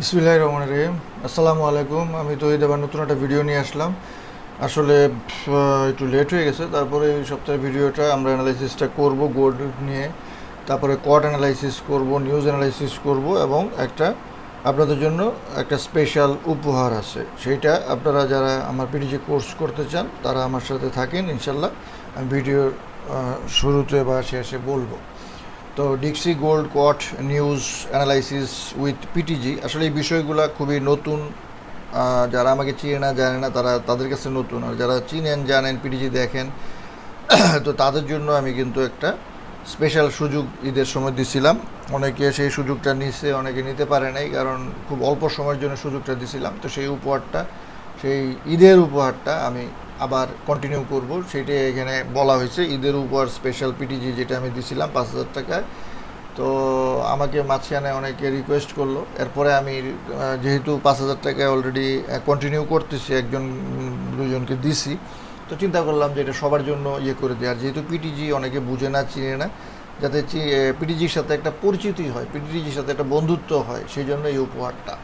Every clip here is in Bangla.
বিসমিল্লাহ রহমান রহিম। আসসালামু আলাইকুম। আমি তহিদ আবার নতুন একটা ভিডিও নিয়ে আসলাম। আসলে একটু লেট হয়ে গেছে। তারপরে এই সপ্তাহের ভিডিওটা আমরা অ্যানালাইসিসটা করব গোল্ড নিয়ে। তারপরে কট অ্যানালাইসিস করব নিউজ অ্যানালাইসিস করব এবং একটা আপনাদের জন্য একটা স্পেশাল উপহার আছে। সেইটা আপনারা যারা আমার পিডিজি কোর্স করতে চান, তারা আমার সাথে থাকেন, ইনশাল্লাহ। আমি ভিডিওর শুরুতে বা শেষে বলব। তো DXY gold COT news analysis with PTG আসলে এই বিষয়গুলো খুবই নতুন যারা আমাকে চিনে না, জানে না, তারা তাদের কাছে নতুন। আর যারা চিনেন, জানেন, পিটিজি দেখেন, তো তাদের জন্য আমি কিন্তু একটা স্পেশাল সুযোগ ঈদের সময় দিছিলাম। অনেকে সেই সুযোগটা নিছে, অনেকে নিতে পারে নাই, কারণ খুব অল্প সময়ের জন্য সুযোগটা দিছিলাম। তো সেই উপহারটা, সেই ঈদের উপহারটা আমি আবার কন্টিনিউ করব। সেটাই এখানে বলা হয়েছে, ঈদের উপহার স্পেশাল পিটিজি যেটা আমি দিছিলাম, পাঁচ হাজার টাকায়। তো আমাকে মাঝখানে অনেকে রিকোয়েস্ট করল। এরপরে আমি যেহেতু পাঁচ হাজার টাকায় অলরেডি কন্টিনিউ করতেছি, একজন দুজনকে দিছি, তো চিন্তা করলাম যে এটা সবার জন্য ইয়ে করে দেয় আর যেহেতু পিটিজি অনেকে বুঝে না, চিনে না, যাতে পিটিজির সাথে একটা পরিচিতি হয় পিটিজির সাথে একটা বন্ধুত্ব হয়, সেই জন্য এই উপহারটা।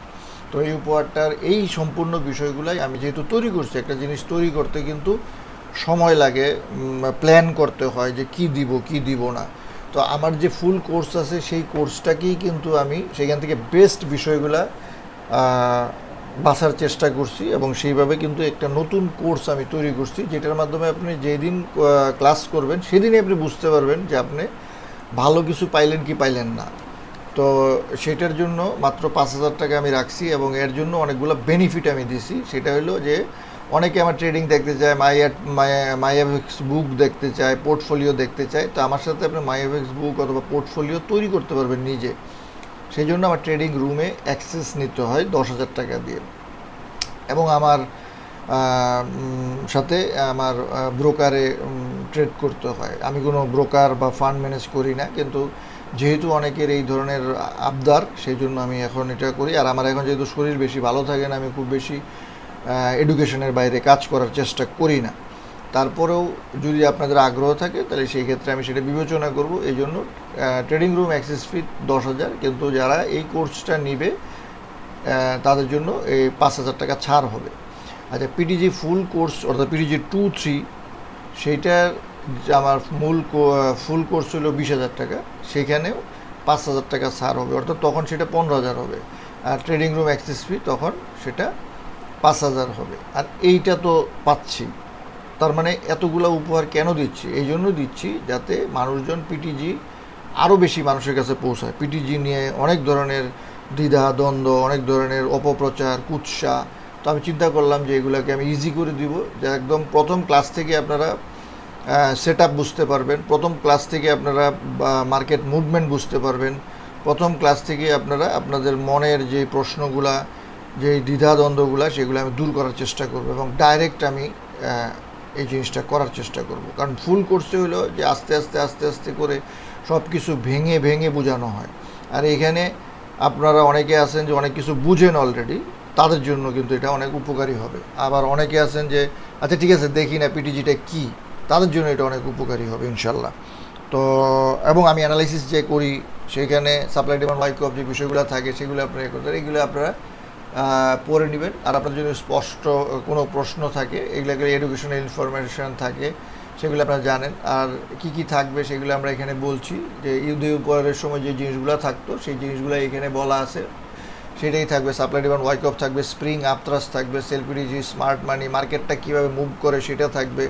তো এই উপহারটার এই সম্পূর্ণ বিষয়গুলাই আমি যেহেতু তৈরি করছি, একটা জিনিস তৈরি করতে কিন্তু সময় লাগে প্ল্যান করতে হয় যে কি দিব কি দিব না। তো আমার যে ফুল কোর্স আছে, সেই কোর্সটাকেই কিন্তু আমি সেখান থেকে বেস্ট বিষয়গুলা বাছার চেষ্টা করছি এবং সেইভাবে কিন্তু একটা নতুন কোর্স আমি তৈরি করছি, যেটার মাধ্যমে আপনি যেদিন ক্লাস করবেন, সেদিনই আপনি বুঝতে পারবেন যে আপনি ভালো কিছু পাইলেন কি পাইলেন না। তো সেটার জন্য মাত্র পাঁচ হাজার টাকা আমি রাখছি এবং এর জন্য অনেকগুলো বেনিফিট আমি দিছি। সেটা হলো যে অনেকে আমার ট্রেডিং দেখতে চায় মাই মাইয়াভেক্স বুক দেখতে চায় পোর্টফোলিও দেখতে চায়, তো আমার সাথে আপনি মাই মাইয়াভেক্স বুক অথবা পোর্টফোলিও তৈরি করতে পারবেন নিজে। সেই জন্য আমার ট্রেডিং রুমে অ্যাক্সেস নিতে হয় দশ হাজার টাকা দিয়ে। এবং আমার সাথে আমার ব্রোকারে ট্রেড করতে হয়। আমি কোনো ব্রোকার বা ফান্ড ম্যানেজ করি না, কিন্তু যেহেতু অনেকের এই ধরনের আবদার সেই জন্য আমি এখন এটা করি। আর আমার এখন যেহেতু শরীর বেশি ভালো থাকে না, আমি খুব বেশি এডুকেশনের বাইরে কাজ করার চেষ্টা করি না। তারপরেও যদি আপনাদের আগ্রহ থাকে, তাহলে সেই ক্ষেত্রে আমি সেটা বিবেচনা করব। এই জন্য ট্রেডিং রুম অ্যাক্সেস ফি দশ হাজার। কিন্তু যারা এই কোর্সটা নিবে তাদের জন্য এই পাঁচ হাজার টাকা ছাড় হবে। আচ্ছা পিটিজি ফুল কোর্স অর্থাৎ পিটিজি টু থ্রি সেইটার আমার মূল ফুল কোর্স হলো বিশ হাজার টাকা। সেখানেও পাঁচ হাজার টাকা ছাড় হবে। অর্থাৎ তখন সেটা পনেরো হাজার হবে। আর ট্রেডিং রুম অ্যাক্সেস ফি তখন সেটা পাঁচ হাজার হবে। আর এইটা তো পাচ্ছি। তার মানে এতগুলো উপহার কেন দিচ্ছি? এই জন্য দিচ্ছি যাতে মানুষজন পিটিজি আরও বেশি মানুষের কাছে পৌঁছায়। পিটিজি নিয়ে অনেক ধরনের দ্বিধা, দ্বন্দ্ব, অনেক ধরনের অপপ্রচার, কুৎসা। তো আমি চিন্তা করলাম যে এগুলোকে আমি ইজি করে দিব। যে একদম প্রথম ক্লাস থেকে আপনারা সেট আপ বুঝতে পারবেন। প্রথম ক্লাস থেকে আপনারা মার্কেট মুভমেন্ট বুঝতে পারবেন। প্রথম ক্লাস থেকে আপনারা আপনাদের মনের যে প্রশ্নগুলা যে দ্বিধাদ্বন্দ্বগুলা, সেগুলো আমি দূর করার চেষ্টা করব এবং ডাইরেক্ট আমি এই জিনিসটা করার চেষ্টা করব। কারণ ফুল কোর্সে হলো যে আস্তে আস্তে আস্তে আস্তে করে সব কিছু ভেঙে ভেঙে বোঝানো হয়। আর এখানে আপনারা অনেকে আছেন যে অনেক কিছু বুঝেন অলরেডি তাদের জন্য কিন্তু এটা অনেক উপকারী হবে। আবার অনেকে আছেন যে আচ্ছা ঠিক আছে, দেখি না পিটিজিটা কী? তাদের জন্য এটা অনেক উপকারী হবে ইনশাল্লাহ তো, এবং আমি অ্যানালাইসিস যে করি, সেখানে সাপ্লাই ডিমান্ড লাইক অফ যে বিষয়গুলো থাকে, সেগুলো আপনারা করতে এগুলো আপনারা পড়ে নেবেন। আর আপনার যদি স্পষ্ট কোনো প্রশ্ন থাকে এগুলোকে এডুকেশনাল ইনফরমেশান থাকে, সেগুলো আপনারা জানেন। আর কি কি থাকবে সেগুলো আমরা এখানে বলছি, যে ইউদি উপহারের সময় যে জিনিসগুলো থাকতো, সেই জিনিসগুলো এখানে বলা আছে। সেটাই থাকবে সাপ্লাই ডিমান্ড ওয়াইক অফ থাকবে স্প্রিং আপত্রাস থাকবে সেলপিডিজি স্মার্ট মানি মার্কেটটা কীভাবে মুভ করে সেটা থাকবে।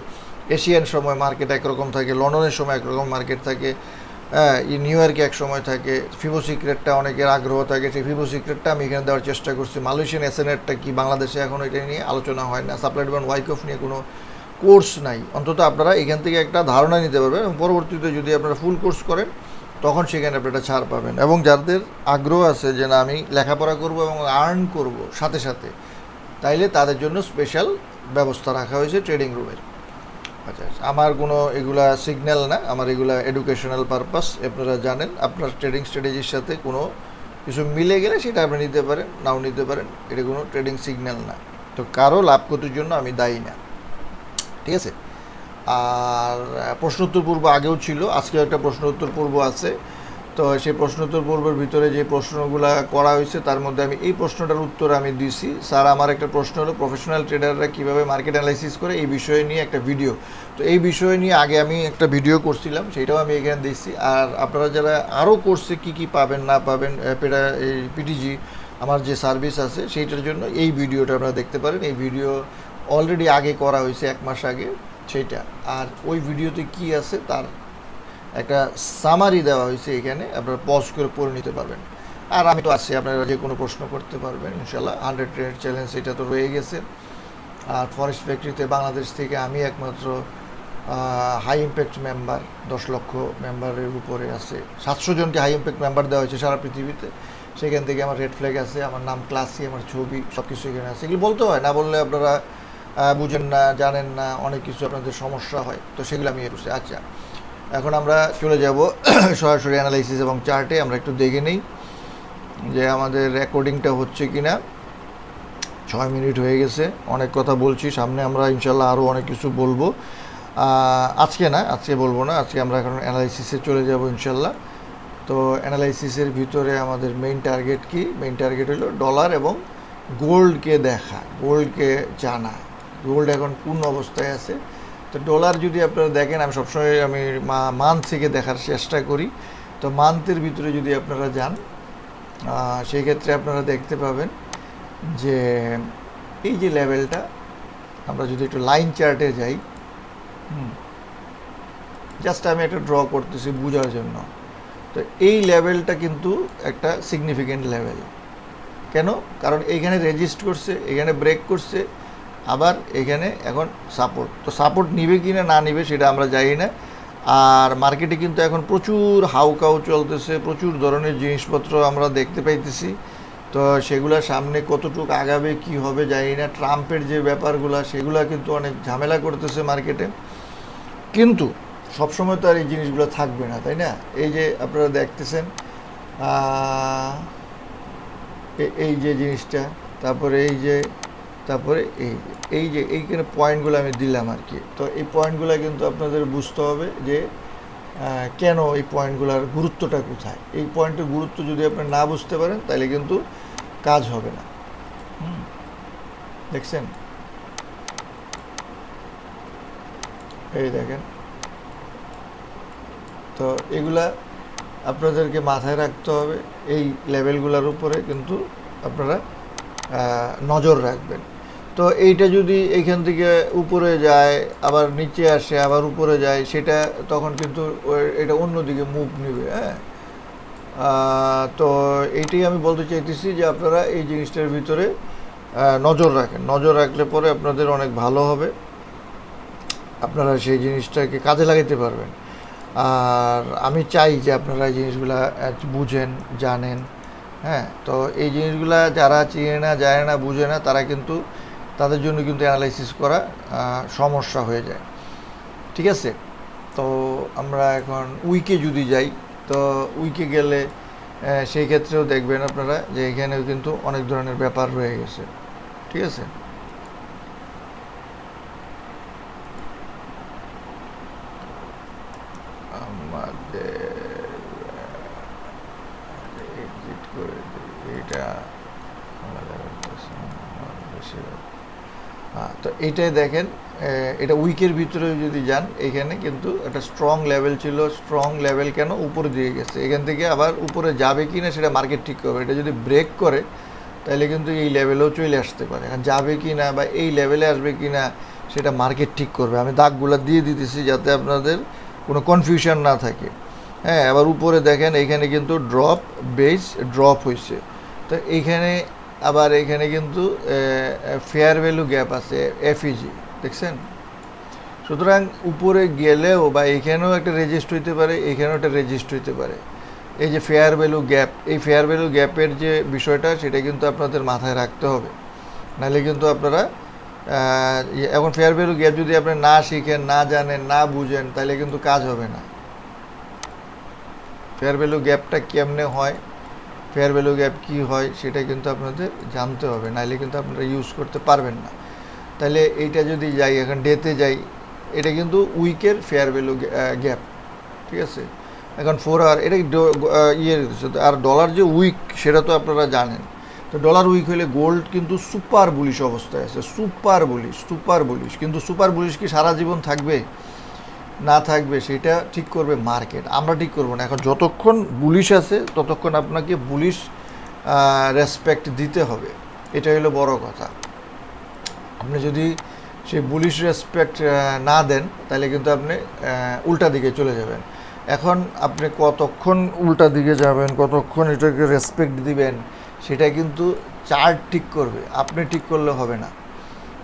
এশিয়ান সময় মার্কেট একরকম থাকে, লন্ডনের সময় একরকম মার্কেট থাকে। হ্যাঁ নিউ ইয়র্কে এক সময় থাকে ফিবো সিক্রেটটা অনেকের আগ্রহ থাকে, সেই ফিবো সিক্রেটটা আমি এখানে দেওয়ার চেষ্টা করছি। মালয়েশিয়ান এসএনএটটা কি বাংলাদেশে এখন এটা নিয়ে আলোচনা হয় না? সাপ্লাই ডিমান্ড ওয়াইক অফ নিয়ে কোনো কোর্স নাই। অন্তত আপনারা এখান থেকে একটা ধারণা নিতে পারবেন এবং পরবর্তীতে যদি আপনারা ফুল কোর্স করেন, তখন সেখানে আপনারা ছাড় পাবেন। এবং যাদের আগ্রহ আছে যে না, আমি লেখাপড়া করব এবং আর্ন করব সাথে সাথে, তাইলে তাদের জন্য স্পেশাল ব্যবস্থা রাখা হয়েছে ট্রেডিং রুমের আচ্ছা আচ্ছা। আমার কোনো এগুলা সিগন্যাল না, আমার এগুলা এডুকেশনাল পারপাস আপনারা জানেন। আপনার ট্রেডিং স্ট্র্যাটেজির সাথে কোনো কিছু মিলে গেলে সেটা আপনি নিতে পারেন, নাও নিতে পারেন। এটা কোনো ট্রেডিং সিগন্যাল না। তো কারও লাভ ক্ষতির জন্য আমি দায়ী না। ঠিক আছে? আর প্রশ্ন উত্তর পূর্ব আগেও ছিল, আজকেও একটা প্রশ্ন উত্তর পূর্ব আছে। তো সেই প্রশ্ন উত্তর পূর্বের ভিতরে যে প্রশ্নগুলো করা হয়েছে, তার মধ্যে আমি এই প্রশ্নটার উত্তর আমি দিছি। স্যার, আমার একটা প্রশ্ন হলো প্রফেশনাল ট্রেডাররা কীভাবে মার্কেট অ্যানালাইসিস করে, এই বিষয়ে নিয়ে একটা ভিডিও তো এই বিষয় নিয়ে আগে আমি একটা ভিডিও করছিলাম, সেটাও আমি এখানে দিচ্ছি আর আপনারা যারা আরও কোর্সে কী কী পাবেন, না পাবেন পেডা, এই পিটিজি আমার যে সার্ভিস আছে, সেইটার জন্য এই ভিডিওটা আপনারা দেখতে পারেন। এই ভিডিও অলরেডি আগে করা হয়েছে এক মাস আগে, সেইটা। আর ওই ভিডিওতে কি আছে, তার একটা সামারি দেওয়া হয়েছে এখানে, আপনারা পজ করে পড়ে নিতে পারবেন। আর আমি তো আছি, আপনারা যে কোনো প্রশ্ন করতে পারবেন ইনশাল্লাহ হান্ড্রেড ট্রেড চ্যালেঞ্জ এটা তো রয়ে গেছে। আর ফরেস্ট ফ্যাক্টরিতে বাংলাদেশ থেকে আমি একমাত্র হাই ইম্প্যাক্ট মেম্বার দশ লক্ষ মেম্বারের উপরে আছে। সাতশো জনকে হাই ইম্প্যাক্ট মেম্বার দেওয়া হয়েছে সারা পৃথিবীতে। সেখান থেকে আমার রেড ফ্ল্যাগ আছে, আমার নাম ক্লাসি আমার ছবি সব কিছু এখানে আছে। এগুলো বলতে হয়, না বললে আপনারা বুঝেন না, জানেন না, অনেক কিছু আপনাদের সমস্যা হয়। তো সেগুলো আমি করছি। আচ্ছা এখন আমরা চলে যাব সরাসরি অ্যানালাইসিস এবং চার্টে আমরা একটু দেখে নিই যে আমাদের রেকর্ডিংটা হচ্ছে কি না ছয় মিনিট হয়ে গেছে, অনেক কথা বলছি, সামনে আমরা ইনশাল্লাহ আরও অনেক কিছু বলব। আজকে না, আজকে বলব না, আজকে আমরা এখন অ্যানালাইসিসে চলে যাব ইনশাল্লাহ তো অ্যানালাইসিসের ভিতরে আমাদের মেইন টার্গেট কি? মেইন টার্গেট হলো ডলার এবং গোল্ডকে দেখা গোল্ডকে জানা। গোল্ড এখন কোন অবস্থায় আছে? তো ডলার যদি আপনারা দেখেন, আমি সবসময় আমি মান্থ থেকে দেখার চেষ্টা করি। তো মান্থের ভিতরে যদি আপনারা যান সেই ক্ষেত্রে আপনারা দেখতে পাবেন যে এই যে লেভেলটা, আমরা যদি একটু লাইন চার্টে যাই জাস্ট আমি একটা ড্র করতেছি বোঝার জন্য। তো এই লেভেলটা কিন্তু একটা সিগনিফিকেন্ট লেভেল কেন? কারণ এইখানে রেজিস্ট করছে, এখানে ব্রেক করছে আবার এখানে এখন সাপোর্ট তো সাপোর্ট নিবে কি না না নিবে সেটা আমরা জানি না। আর মার্কেটে কিন্তু এখন প্রচুর হাউকাউ চলতেছে, প্রচুর ধরনের জিনিসপত্র আমরা দেখতে পাইতেছি। তো সেগুলা সামনে কতটুকু আগাবে, কি হবে জানি না। ট্রাম্পের যে ব্যাপারগুলো, সেগুলো কিন্তু অনেক ঝামেলা করতেছে মার্কেটে কিন্তু সবসময় তো আর এই জিনিসগুলো থাকবে না, তাই না? এই যে আপনারা দেখতেছেন এই যে জিনিসটা, তারপরে এই যে তারপরে এই যে এই যে, এইখানে পয়েন্টগুলো আমি দিলাম আর কি। তো এই পয়েন্টগুলো কিন্তু আপনাদের বুঝতে হবে যে কেন এই পয়েন্টগুলোর গুরুত্বটা কোথায়? এই পয়েন্টের গুরুত্ব যদি আপনি না বুঝতে পারেন, তাহলে কিন্তু কাজ হবে না। দেখছেন? এই দেখেন। তো এগুলা আপনাদেরকে মাথায় রাখতে হবে। এই লেভেলগুলোর উপরে কিন্তু আপনারা নজর রাখবেন। তো এইটা যদি এইখান থেকে উপরে যায়, আবার নিচে আসে, আবার উপরে যায়, সেটা তখন কিন্তু এটা অন্যদিকে মুভ নেবে হ্যাঁ? তো এইটাই আমি বলতে চাইতেছি যে আপনারা এই জিনিসটার ভিতরে নজর রাখেন। নজর রাখলে পরে আপনাদের অনেক ভালো হবে। আপনারা সেই জিনিসটাকে কাজে লাগাতে পারবেন। আর আমি চাই যে আপনারা এই জিনিসগুলা বুঝেন, জানেন হ্যাঁ? তো এই জিনিসগুলা যারা চিনে না, জানে না, বুঝে না, তারা কিন্তু তাদের জন্য কিন্তু অ্যানালাইসিস করা সমস্যা হয়ে যায়। ঠিক আছে? তো আমরা এখন উইকে যদি যাই, তো উইকে গেলে সেই ক্ষেত্রেও দেখবেন আপনারা যে এখানেও কিন্তু অনেক ধরনের ব্যাপার রয়ে গেছে। ঠিক আছে আমাদের এক্সিট করে দিই। এটা আমাদের বেশিরভাগ এইটাই দেখেন এটা উইকের ভিতরে যদি যান, এখানে কিন্তু একটা স্ট্রং লেভেল ছিল স্ট্রং লেভেল কেন? উপরে দিয়ে গেছে। এখান থেকে আবার উপরে যাবে কি না সেটা মার্কেট ঠিক করবে এটা যদি ব্রেক করে, তাহলে কিন্তু এই লেভেলেও চলে আসতে পারে। এখন যাবে কি না বা এই লেভেলে আসবে কি না সেটা মার্কেট ঠিক করবে। আমি দাগগুলো দিয়ে দিতেছি যাতে আপনাদের কোনো কনফিউশন না থাকে। হ্যাঁ আবার উপরে দেখেন, এখানে কিন্তু ড্রপ বেস ড্রপ হয়েছে তো এইখানে আবার এখানে কিন্তু ফেয়ার ভ্যালু গ্যাপ আছে এফইজি দেখছেন? সুতরাং উপরে গেলেও বা এখানেও একটা রেজিস্ট হইতে পারে এখানেও একটা রেজিস্ট হইতে পারে। এই যে ফেয়ার ভ্যালু গ্যাপ এই ফেয়ার ভ্যালু গ্যাপের যে বিষয়টা সেটা কিন্তু আপনাদের মাথায় রাখতে হবে। নাহলে কিন্তু আপনারা ইয়ে, এখন ফেয়ার ভ্যালু গ্যাপ যদি আপনি না শিখেন না জানেন না বুঝেন তাহলে কিন্তু কাজ হবে না। ফেয়ার ভ্যালু গ্যাপটা কেমনে হয়? ফেয়ার ভ্যালু গ্যাপ কী হয় সেটা কিন্তু আপনাদের জানতে হবে নাহলে কিন্তু আপনারা ইউজ করতে পারবেন না। তাহলে এইটা যদি যাই, এখন ডেতে যাই, এটা কিন্তু উইকের ফেয়ার ভ্যালু গ্যাপ ঠিক আছে? এখন ফোর আওয়ার এটা ইয়ে আর ডলার যে উইক সেটা তো আপনারা জানেন। তো ডলার উইক হলে গোল্ড কিন্তু সুপার বুলিশ অবস্থায় আছে সুপার বুলিশ সুপার বুলিশ কিন্তু সুপার বুলিশ কি সারা জীবন থাকবে? না থাকবে, সেটা ঠিক করবে মার্কেট। আমরা ঠিক করব না। এখন যতক্ষণ বুলিশ আছে, ততক্ষণ আপনাকে বুলিশ রেসপেক্ট দিতে হবে। এটা হলো বড় কথা। আপনি যদি সেই বুলিশ রেসপেক্ট না দেন, তাহলে কিন্তু আপনি উল্টা দিকে চলে যাবেন। এখন আপনি কতক্ষণ উল্টা দিকে যাবেন, কতক্ষণ এটাকে রেসপেক্ট দিবেন, সেটা কিন্তু চার্ট ঠিক করবে। আপনি ঠিক করলে হবে না।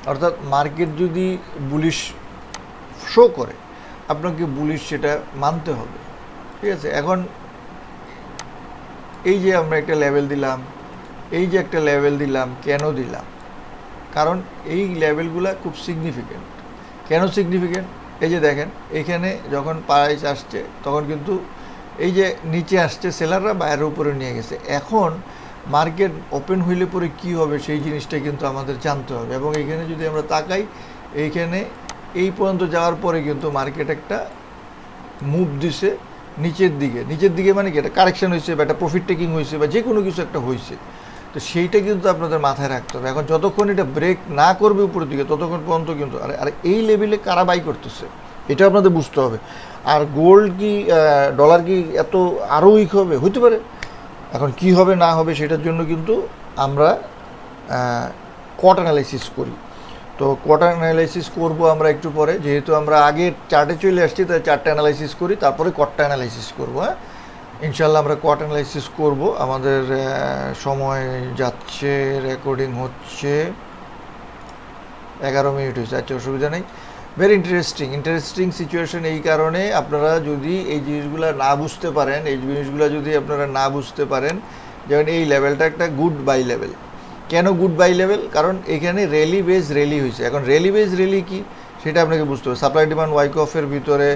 অর্থাৎ মার্কেট যদি বুলিশ শো করে আপনাকে বুলিশ সেটা মানতে হবে, ঠিক আছে? এখন এই যে আমরা একটা লেভেল দিলাম, এই যে একটা লেভেল দিলাম, কেন দিলাম? কারণ এই লেভেলগুলো খুব সিগনিফিক্যান্ট কেন সিগনিফিক্যান্ট এই যে দেখেন, এখানে যখন প্রাইস আসছে, তখন কিন্তু এই যে নিচে আসছে সেলাররা বাইরের উপরে নিয়ে গেছে। এখন মার্কেট ওপেন হইলে পরে কি হবে, সেই জিনিসটা কিন্তু আমাদের জানতে হবে। এবং এখানে যদি আমরা তাকাই, এইখানে এই পর্যন্ত যাওয়ার পরে কিন্তু মার্কেট একটা মুভ দিছে নিচের দিকে। নিচের দিকে মানে কি? একটা কারেকশন হয়েছে বা একটা প্রফিট টেকিং হয়েছে বা যে কোনো কিছু একটা হয়েছে। তো সেইটা কিন্তু আপনাদের মাথায় রাখতে হবে। এখন যতক্ষণ এটা ব্রেক না করবে উপরের দিকে, ততক্ষণ পর্যন্ত কিন্তু আর আর এই লেভেলে কারা বাই করতেছে? এটা আপনাদের বুঝতে হবে। আর গোল্ড কি ডলার কি এত আরও উইক হবে? হতে পারে। এখন কি হবে না হবে সেটার জন্য কিন্তু আমরা কট অ্যানালাইসিস করি। তো কোয়ার্টার অ্যানালাইসিস করব আমরা একটু পরে। যেহেতু আমরা আগে চার্টে চলে আসছি, তাই চারটে অ্যানালাইসিস করি, তারপরে কটটা অ্যানালাইসিস করব হ্যাঁ? ইনশাল্লাহ আমরা কোয়ার্ট অ্যানালাইসিস করব। আমাদের সময় যাচ্ছে রেকর্ডিং হচ্ছে। এগারো মিনিট হয়েছে আচ্ছা অসুবিধা নেই। ভেরি ইন্টারেস্টিং ইন্টারেস্টিং সিচুয়েশন এই কারণে আপনারা যদি এই জিনিসগুলো না বুঝতে পারেন, এই জিনিসগুলো যদি আপনারা না বুঝতে পারেন, যেমন এই লেভেলটা একটা গুড বাই লেভেল কেন গুড বাই লেভেল কারণ এখানে রেলি বেজ রেলি হয়েছে। এখন রেলি বেজ রেলি কি? সেটা আপনাকে বুঝতে হবে। সাপ্লাই ডিমান্ড ওয়াইক অফের ভিতরে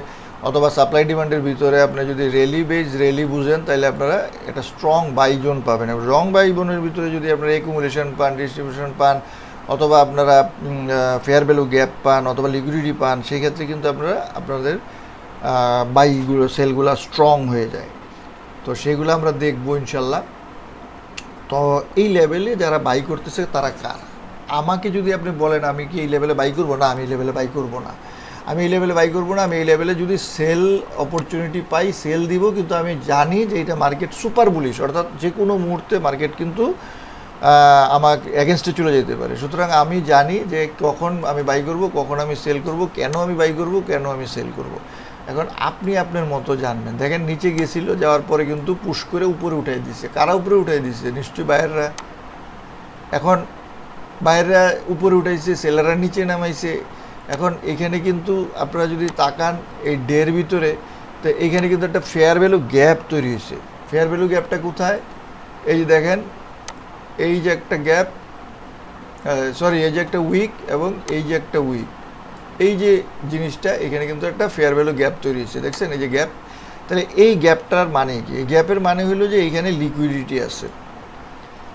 অথবা সাপ্লাই ডিমান্ডের ভিতরে আপনি যদি রেলি বেজ রেলি বুঝেন, তাহলে আপনারা একটা স্ট্রং বাই জোন পাবেন। রং বাই জোনের ভিতরে যদি আপনারা একুমুলেশন পান ডিস্ট্রিবিউশন পান, অথবা আপনারা ফেয়ার ভ্যালু গ্যাপ পান, অথবা লিকুইডিটি পান সেই ক্ষেত্রে কিন্তু আপনারা, আপনাদের বাইগুলো সেলগুলো স্ট্রং হয়ে যায়। তো সেগুলো আমরা দেখব ইনশাল্লাহ। তো এই লেভেলে যারা বাই করতেছে তারা কার? আমাকে যদি আপনি বলেন, আমি কি এই লেভেলে বাই করব? না, আমি এই লেভেলে বাই করব না। আমি এই লেভেলে বাই করব না, আমি এই লেভেলে যদি সেল অপরচুনিটি পাই সেল দিব, কিন্তু আমি জানি যে এটা মার্কেট সুপার বুলিশ অর্থাৎ যে কোনো মুহূর্তে মার্কেট কিন্তু আমার এগেনস্টে চলে যেতে পারে। সুতরাং আমি জানি যে কখন আমি বাই করব, কখন আমি সেল করব, কেন আমি বাই করব, কেন আমি সেল করব। এখন আপনি আপনার মতো জানবেন। দেখেন, নিচে গেছিল যাওয়ার পরে কিন্তু পুশ করে উপরে উঠাই দিছে। কারা উপরে উঠাই দিছে? নিশ্চয়ই বাইরেরা। এখন বাইরেরা উপরে উঠাইছে সেলাররা নিচে নামাইছে। এখন এখানে কিন্তু আপনারা যদি তাকান এই ডের ভিতরে, তো এখানে কিন্তু একটা ফেয়ার ভ্যালু গ্যাপ তৈরি হয়েছে। ফেয়ার ভ্যালু গ্যাপটা কোথায়? এই যে দেখেন, এই যে একটা গ্যাপ সরি এই যে একটা উইক এবং এই যে একটা উইক এই যে জিনিসটা, এখানে কিন্তু একটা ফেয়ার ভ্যালু গ্যাপ তৈরি হয়েছে, দেখছেন? এই যে গ্যাপ তাহলে এই গ্যাপটার মানে কি? এই গ্যাপের মানে হলো যে এখানে লিকুইডিটি আছে।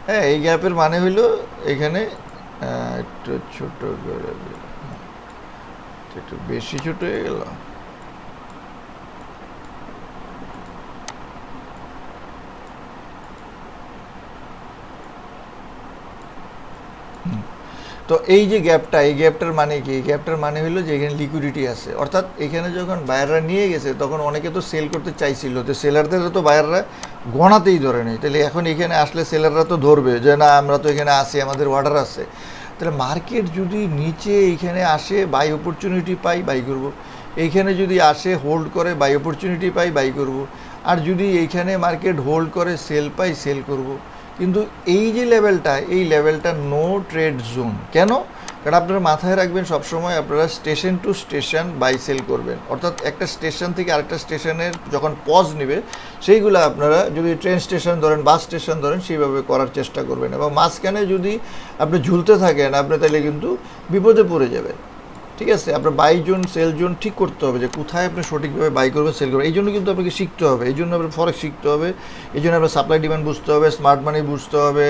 হ্যাঁ এই গ্যাপের মানে হলো এখানে একটু ছোট করে একটু বেশি ছোট হয়ে গেল। হুম। তো এই যে গ্যাপটা, এই গ্যাপটার মানে কি? এই গ্যাপটার মানে হলো যে এখানে লিকুইডিটি আছে। অর্থাৎ এখানে যখন বায়াররা নিয়ে গেছে, তখন অনেকে তো সেল করতে চাইছিল। তো সেলারদের তো বায়াররা গণাতেই ধরে নেই। তাহলে এখন এখানে আসলে সেলাররা তো ধরবে যে, না, আমরা তো এখানে আসি আমাদের অর্ডার আছে। তাহলে মার্কেট যদি নিচে এইখানে আসে বাই অপরচুনিটি পাই বাই করব। এইখানে যদি আসে হোল্ড করে বাই অপরচুনিটি পাই বাই করব। আর যদি এইখানে মার্কেট হোল্ড করে সেল পাই সেল করব। কিন্তু এই যে লেভেলটা এই লেভেলটা নো ট্রেড জোন কেন? কারণ আপনারা মাথায় রাখবেন, সবসময় আপনারা station to station buy sell করবেন। অর্থাৎ একটা স্টেশন থেকে আরেকটা স্টেশনের যখন পজ নেবে, সেইগুলো আপনারা যদি ট্রেন স্টেশন ধরেন বাস স্টেশন ধরেন, সেইভাবে করার চেষ্টা করবেন। এবং মাঝখানে যদি আপনি ঝুলতে থাকেন, আপনি তাহলে কিন্তু বিপদে পড়ে যাবেন। ঠিক আছে, আপনার বাই জোন সেল জোন ঠিক করতে হবে যে কোথায় আপনি সঠিকভাবে বাই করবেন সেল করবেন। এই জন্য কিন্তু আপনাকে শিখতে হবে, এই জন্য আপনার ফরেক্স শিখতে হবে, এই জন্য আপনার সাপ্লাই ডিমান্ড বুঝতে হবে স্মার্ট মানি বুঝতে হবে,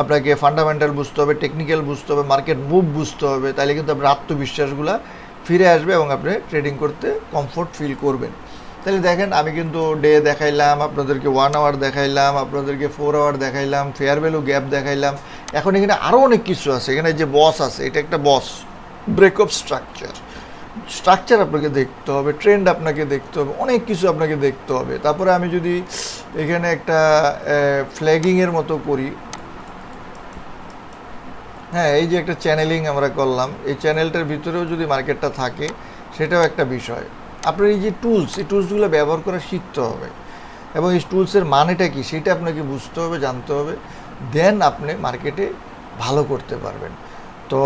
আপনাকে ফান্ডামেন্টাল বুঝতে হবে টেকনিক্যাল বুঝতে হবে মার্কেট মুভ বুঝতে হবে, তাহলে কিন্তু আপনার আত্মবিশ্বাসগুলো ফিরে আসবে এবং আপনি ট্রেডিং করতে কমফোর্ট ফিল করবেন। তাহলে দেখেন, আমি কিন্তু ডে দেখাইলাম, আপনাদেরকে ওয়ান আওয়ার দেখাইলাম, আপনাদেরকে ফোর আওয়ার দেখাইলাম ফেয়ার ভ্যালু গ্যাপ দেখাইলাম। এখন এখানে আরও অনেক কিছু আছে, এখানে যে বস আছে, এটা একটা বস ব্রেকআপ স্ট্রাকচার স্ট্রাকচার আপনাকে দেখতে হবে ট্রেন্ড আপনাকে দেখতে হবে, অনেক কিছু আপনাকে দেখতে হবে। তারপরে আমি যদি এখানে একটা ফ্ল্যাগিংয়ের মতো করি। হ্যাঁ এই যে একটা চ্যানেলিং আমরা করলাম, এই চ্যানেলটার ভিতরেও যদি মার্কেটটা থাকে, সেটাও একটা বিষয়। আপনার এই যে টুলস এই টুলসগুলো ব্যবহার করা শিখতে হবে। এবং এই টুলসের মানেটা কি, সেটা আপনাকে বুঝতে হবে, জানতে হবে। দেন আপনি মার্কেটে ভালো করতে পারবেন। তো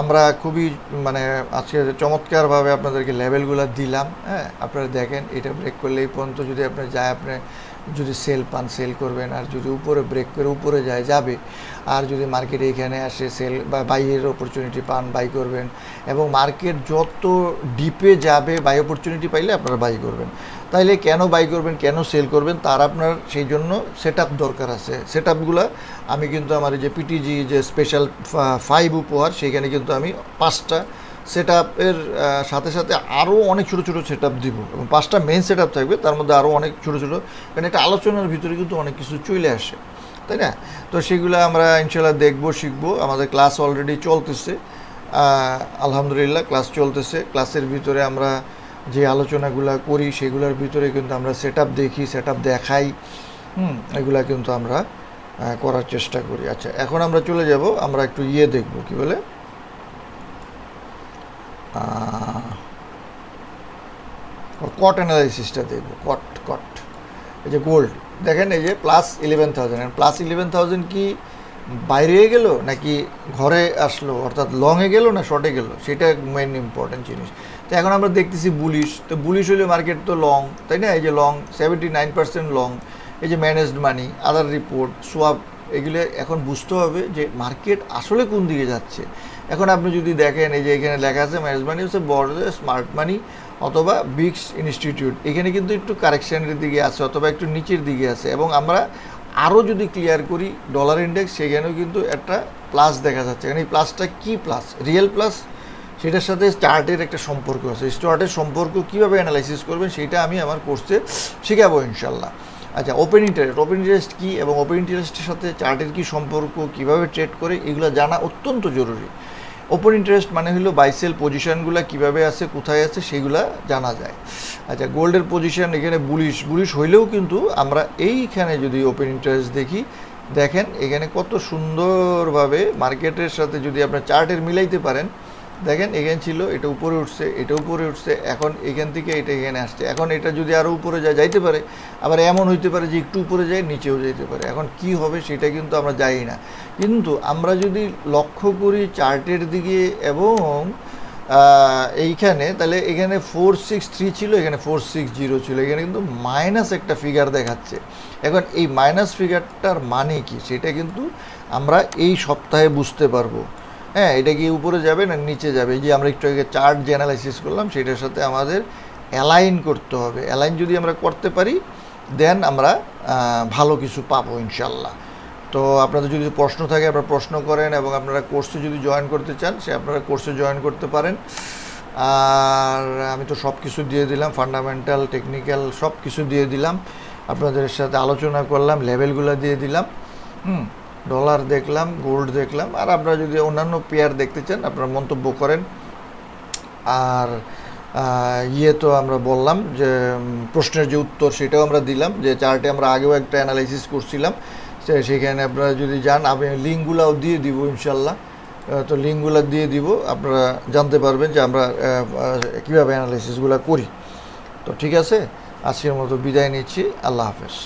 আমরা খুবই মানে আজকে চমৎকারভাবে আপনাদেরকে লেভেলগুলো দিলাম হ্যাঁ? আপনারা দেখেন, এটা ব্রেক করলেই পর্যন্ত যদি আপনার যায়, আপনি যদি সেল পান সেল করবেন, আর যদি উপরে ব্রেক করে উপরে যায়, যাবে। আর যদি মার্কেটে এখানে আসে সেল বা বাইয়ের অপরচুনিটি পান বাই করবেন। এবং মার্কেট যত ডিপে যাবে বাই অপরচুনিটি পাইলে আপনারা বাই করবেন। তাইলে কেন বাই করবেন, কেন সেল করবেন, তার আপনার সেই জন্য সেট দরকার আছে। সেট আমি কিন্তু আমার যে পিটিজি যে স্পেশাল ফাইভ উপহার সেখানে কিন্তু আমি পাঁচটা সেট আপের সাথে সাথে আরও অনেক ছোটো ছোটো সেট আপ দিব। এবং পাঁচটা মেন সেট আপ থাকবে, তার মধ্যে আরও অনেক ছোটো ছোটো, কারণ একটা আলোচনার ভিতরে কিন্তু অনেক কিছু চলে আসে, তাই না? তো সেগুলো আমরা ইনশাল্লাহ দেখব, শিখব। আমাদের ক্লাস অলরেডি চলতেছে। আলহামদুলিল্লাহ ক্লাস চলতেছে। ক্লাসের ভিতরে আমরা যে আলোচনাগুলো করি, সেগুলোর ভিতরে কিন্তু আমরা সেট দেখি সেট দেখাই। হুম, এগুলা কিন্তু আমরা করার চেষ্টা করি। আচ্ছা এখন আমরা চলে যাব, আমরা একটু ইয়ে দেখব, কি বলে? কট অ্যানালাইসিসটা দেখব কট কট এই যে গোল্ড দেখেন এই যে plus eleven thousand plus eleven thousand কি বাইরে গেল নাকি ঘরে আসলো, অর্থাৎ লংয়ে গেল না শর্টে গেল? সেটা মেন ইম্পর্টেন্ট জিনিস। তো এখন আমরা দেখতেছি বুলিশ তো বুলিশ হলে মার্কেট তো লং তাই না? এই যে long seventy nine percent long এই যে ম্যানেজড মানি আদার রিপোর্ট সোয়াব এগুলো এখন বুঝতে হবে যে মার্কেট আসলে কোন দিকে যাচ্ছে। এখন আপনি যদি দেখেন, এই যে এখানে লেখা আছে ম্যানেজ মানি হচ্ছে বড় স্মার্ট মানি অথবা বিক্স ইনস্টিটিউট এখানে কিন্তু একটু কারেকশানের দিকে আছে অথবা একটু নিচের দিকে আছে। এবং আমরা আরও যদি ক্লিয়ার করি ডলার ইন্ডেক্স সেখানেও কিন্তু একটা প্লাস দেখা যাচ্ছে। এখানে এই প্লাসটা কী প্লাস রিয়েল প্লাস সেটার সাথে চার্টের একটা সম্পর্ক আছে। চার্টের সম্পর্ক কীভাবে অ্যানালাইসিস করবেন, সেটা আমি আমার কোর্সে শেখাবো ইনশাল্লাহ। আচ্ছা ওপেন ইন্টারেস্ট ওপেন ইন্টারেস্ট কী এবং ওপেন ইন্টারেস্টের সাথে চার্টের কী সম্পর্ক, কীভাবে ট্রেড করে, এগুলো জানা অত্যন্ত জরুরি। ওপেন ইন্টারেস্ট মানে হলো বাইসেল পজিশনগুলো কীভাবে আছে, কোথায় আছে, সেগুলো জানা যায়। আচ্ছা গোল্ডের পজিশন এখানে বুলিশ বুলিশ হইলেও কিন্তু আমরা এইখানে যদি ওপেন ইন্টারেস্ট দেখি, দেখেন এখানে কত সুন্দরভাবে মার্কেটের সাথে যদি আপনার চার্টের মিলাইতে পারেন দেখেন, এখানে ছিল, এটা উপরে উঠছে, এটা উপরে উঠছে, এখন এখান থেকে এটা এখানে আসছে। এখন এটা যদি আরও উপরে যায় যাইতে পারে, আবার এমন হইতে পারে যে একটু উপরে যায়, নিচেও যাইতে পারে। এখন কি হবে সেটা কিন্তু আমরা জানি না। কিন্তু আমরা যদি লক্ষ্য করি চার্টের দিকে এবং এইখানে, তাহলে এখানে ফোর সিক্স থ্রি ছিল, এখানে ফোর সিক্স জিরো ছিল। এখানে কিন্তু মাইনাস একটা ফিগার দেখাচ্ছে। এখন এই মাইনাস ফিগারটার মানে কি? সেটা কিন্তু আমরা এই সপ্তাহে বুঝতে পারব। হ্যাঁ এটা কি উপরে যাবে না নিচে যাবে? যে আমরা একটু আগে চার্ট যে অ্যানালাইসিস করলাম, সেটার সাথে আমাদের অ্যালাইন করতে হবে। অ্যালাইন যদি আমরা করতে পারি দেন আমরা ভালো কিছু পাবো ইনশাল্লাহ তো আপনাদের যদি প্রশ্ন থাকে, আপনারা প্রশ্ন করেন এবং আপনারা কোর্সে যদি জয়েন করতে চান, সে আপনারা কোর্সে জয়েন করতে পারেন। আর আমি তো সব কিছু দিয়ে দিলাম ফান্ডামেন্টাল টেকনিক্যাল সব কিছু দিয়ে দিলাম। আপনাদের সাথে আলোচনা করলাম লেভেলগুলো দিয়ে দিলাম। হুম। ডলার দেখলাম গোল্ড দেখলাম, আর আপনারা যদি অন্যান্য পেয়ার দেখতে চান, আপনারা মন্তব্য করেন। আর ইয়ে তো আমরা বললাম যে প্রশ্নের যে উত্তর সেটাও আমরা দিলাম, যে চার্টে আমরা আগেও একটা অ্যানালাইসিস করছিলাম। সেখানে আপনারা যদি যান, আমি লিঙ্কগুলোও দিয়ে দিব ইনশাল্লাহ। তো লিঙ্কগুলো দিয়ে দিব, আপনারা জানতে পারবেন যে আমরা কীভাবে অ্যানালাইসিসগুলো করি। তো ঠিক আছে, আজকের মতো বিদায় নিচ্ছি, আল্লাহ হাফেজ।